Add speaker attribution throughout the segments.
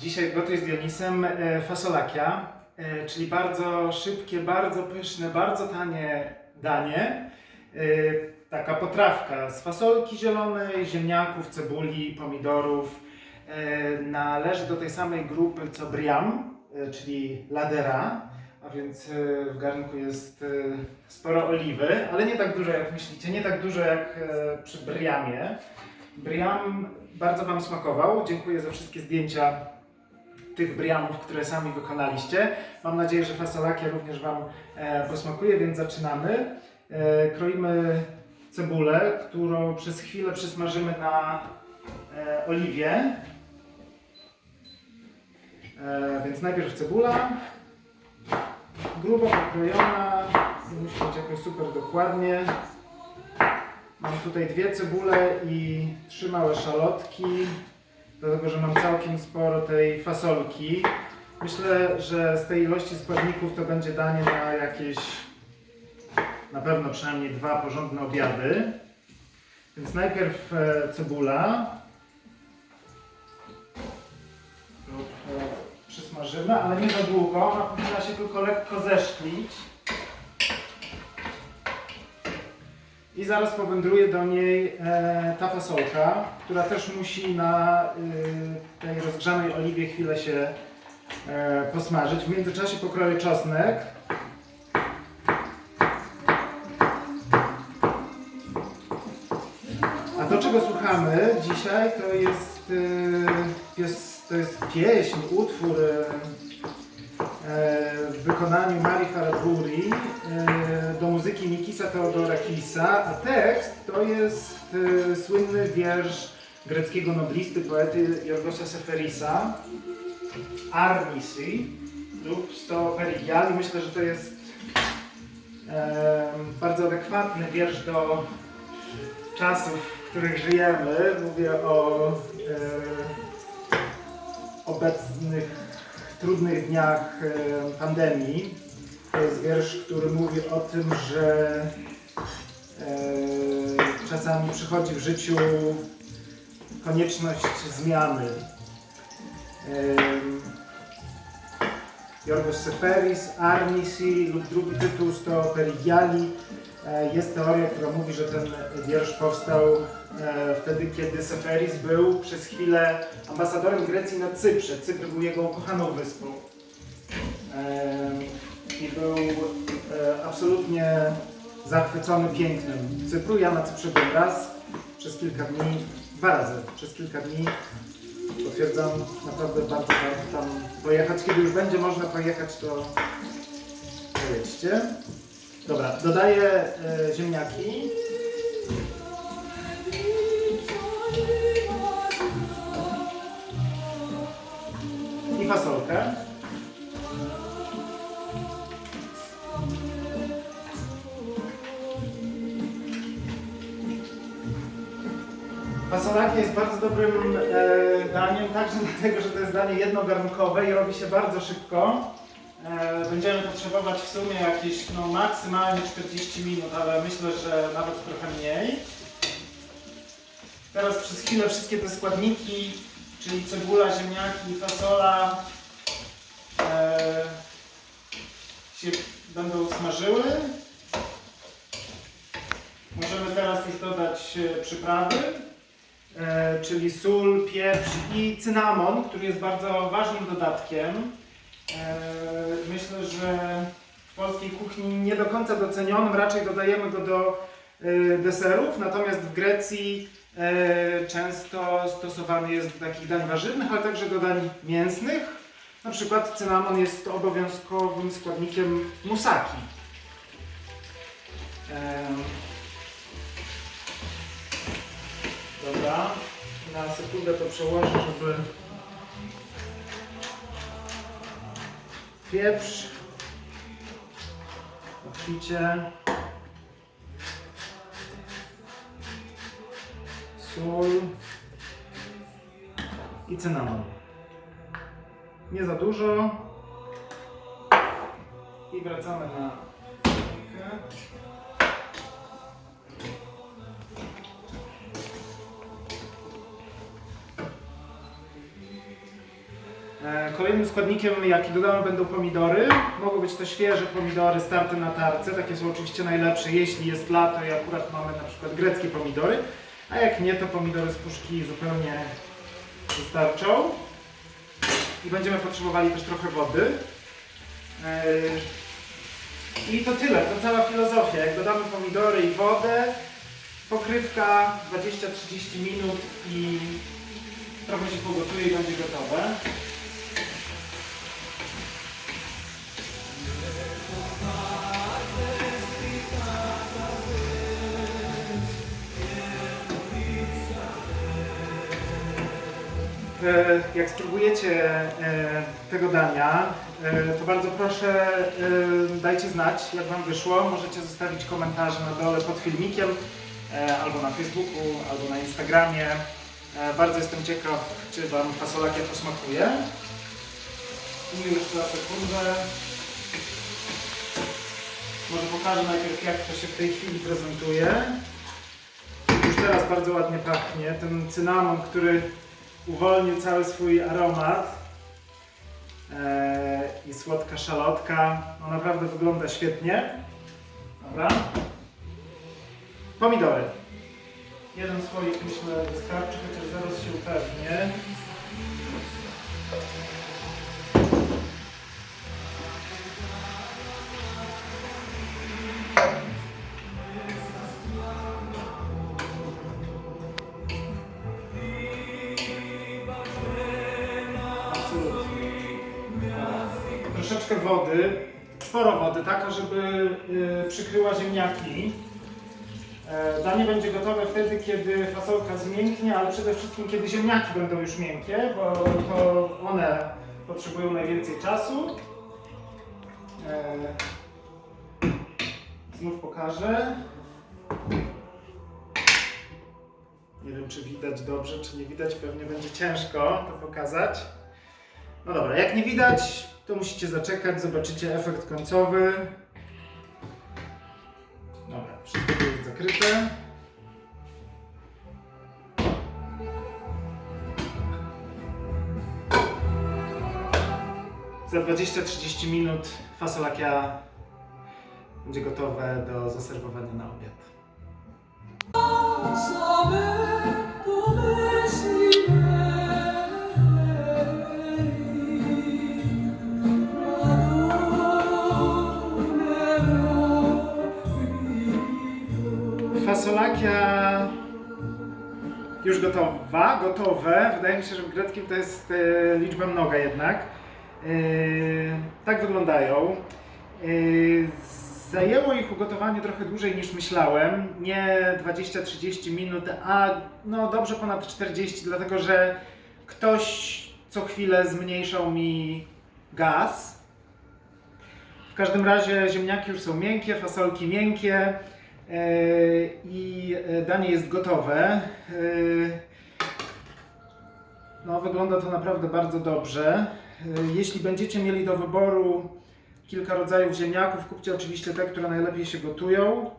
Speaker 1: Dzisiaj w Gotuj z Dionisem e, fasolakia, e, czyli bardzo szybkie, bardzo pyszne, bardzo tanie danie. E, Taka potrawka z fasolki zielonej, ziemniaków, cebuli, pomidorów. Należy do tej samej grupy co briam, czyli ladera, a więc w garnku jest sporo oliwy, ale nie tak dużo jak myślicie, nie tak dużo jak przy briamie. Briam bardzo Wam smakował. Dziękuję za wszystkie zdjęcia tych briamów, które sami wykonaliście. Mam nadzieję, że fasolakia również Wam e, posmakuje, więc zaczynamy. E, kroimy cebulę, którą przez chwilę przysmażymy na e, oliwie. E, więc najpierw cebula, grubo pokrojona, musi być jakoś super dokładnie. Mam tutaj dwie cebule i trzy małe szalotki, dlatego że mam całkiem sporo tej fasolki. Myślę, że z tej ilości składników to będzie danie na jakieś, na pewno przynajmniej dwa porządne obiady. Więc najpierw e, cebula. Lub, e, Przysmażymy, ale nie za długo, ona powinna się tylko lekko zeszklić. I zaraz powędruje do niej e, ta fasolka, która też musi na y, tej rozgrzanej oliwie chwilę się e, posmażyć. W międzyczasie pokroję czosnek. A to, czego słuchamy dzisiaj, to jest, y, pies, to jest pieśń, utwór y, e, w wykonaniu Marii Faraburi e, do muzyki Mikisa Teodora Kisa, a tekst to jest e, słynny wiersz greckiego noblisty, poety Jorgosa Seferisa, Arnisi lub Sto Perigiali. Myślę, że to jest bardzo adekwatny wiersz do czasów, w których żyjemy. Mówię o e, obecnych trudnych dniach e, pandemii. To jest wiersz, który mówi o tym, że e, czasami przychodzi w życiu konieczność zmiany. Em, Jorgos Seferis, Arnisi lub drugi tytuł Sto Perigiali. E, Jest teoria, która mówi, że ten wiersz powstał e, wtedy, kiedy Seferis był przez chwilę ambasadorem Grecji na Cyprze. Cypr był jego ukochaną wyspą. E, I był e, absolutnie zachwycony pięknem Cypru. Ja na Cyprze byłem raz, przez kilka dni, dwa razy, przez kilka dni. Potwierdzam, naprawdę bardzo warto tam pojechać. Kiedy już będzie można pojechać, to pojedźcie. Dobra, dodaję e, ziemniaki. Fasolkę. Fasolaki jest bardzo dobrym e, daniem, także dlatego, że to jest danie jednogarnkowe i robi się bardzo szybko. E, będziemy potrzebować w sumie jakieś no, maksymalnie 40 minut, ale myślę, że nawet trochę mniej. Teraz przez chwilę wszystkie te składniki, czyli cebula, ziemniaki, fasola e, się będą smażyły. Możemy teraz już dodać e, przyprawy, e, czyli sól, pieprz i cynamon, który jest bardzo ważnym dodatkiem. E, Myślę, że w polskiej kuchni nie do końca docenionym, raczej dodajemy go do e, deserów, natomiast w Grecji często stosowany jest do takich dań warzywnych, ale także do dań mięsnych. Na przykład cynamon jest obowiązkowym składnikiem musaki. Dobra, na sekundę to przełożę, żeby pieprz, obficie, sól i cynamon. Nie za dużo i wracamy na linkę. E, Kolejnym składnikiem, jaki dodamy, będą pomidory. Mogą być to świeże pomidory starte na tarce. Takie są oczywiście najlepsze, jeśli jest lato i akurat mamy na przykład greckie pomidory. A jak nie, to pomidory z puszki zupełnie wystarczą. I będziemy potrzebowali też trochę wody. E, I to tyle, to cała filozofia. Jak dodamy pomidory i wodę, pokrywka 20-30 minut i trochę się pogotuje i będzie gotowe. Jak spróbujecie e, tego dania, e, to bardzo proszę e, dajcie znać, jak Wam wyszło. Możecie zostawić komentarze na dole pod filmikiem, e, albo na Facebooku, albo na Instagramie. E, Bardzo jestem ciekaw, czy Wam fasolakia posmakuje. I już za sekundę. Może pokażę najpierw, jak to się w tej chwili prezentuje. Już teraz bardzo ładnie pachnie. Ten cynamon, który uwolnił cały swój aromat i słodka szalotka. No naprawdę wygląda świetnie. Dobra. Pomidory. Jeden słoik myślę wystarczy, chociaż zaraz się upewnię. Troszeczkę wody, sporo wody, tak, żeby y, przykryła ziemniaki. E, Danie będzie gotowe wtedy, kiedy fasolka zmięknie, ale przede wszystkim kiedy ziemniaki będą już miękkie, bo to one potrzebują najwięcej czasu. E, Znów pokażę. Nie wiem, czy widać dobrze, czy nie widać. Pewnie będzie ciężko to pokazać. No dobra, jak nie widać, to musicie zaczekać, zobaczycie efekt końcowy. Dobra, wszystko jest zakryte. Za 20-30 minut fasolakia będzie gotowe do zaserwowania na obiad. Fasolakia już gotowa, gotowe. Wydaje mi się, że w greckim to jest e, liczba mnoga jednak. E, tak wyglądają. E, zajęło ich ugotowanie trochę dłużej niż myślałem. Nie 20-30 minut, a no dobrze ponad 40, dlatego że ktoś co chwilę zmniejszał mi gaz. W każdym razie ziemniaki już są miękkie, fasolki miękkie i e, danie jest gotowe. E, No, wygląda to naprawdę bardzo dobrze. E, Jeśli będziecie mieli do wyboru kilka rodzajów ziemniaków, kupcie oczywiście te, które najlepiej się gotują,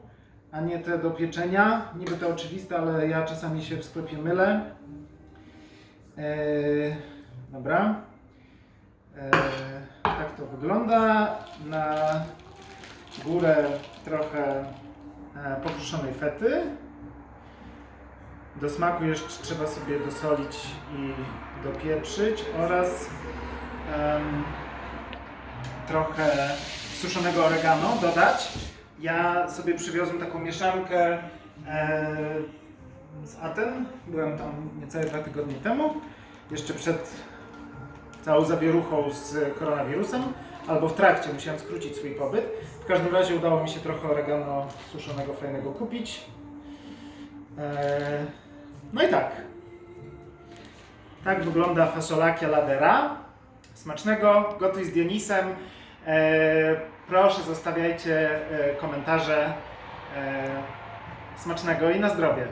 Speaker 1: a nie te do pieczenia. Niby to oczywiste, ale ja czasami się w sklepie mylę. E, Dobra. E, tak to wygląda. Na górę trochę e, pokruszonej fety. Do smaku jeszcze trzeba sobie dosolić i dopieprzyć oraz em, trochę suszonego oregano dodać. Ja sobie przywiozłem taką mieszankę e, z Aten. Byłem tam niecałe dwa tygodnie temu, jeszcze przed całą zawieruchą z koronawirusem, albo w trakcie musiałem skrócić swój pobyt. W każdym razie udało mi się trochę oregano suszonego fajnego kupić. E, no i tak. Tak wygląda fasolakia ladera. Smacznego, gotuj z Dionisem. E, proszę zostawiajcie e, komentarze. E, smacznego i na zdrowie.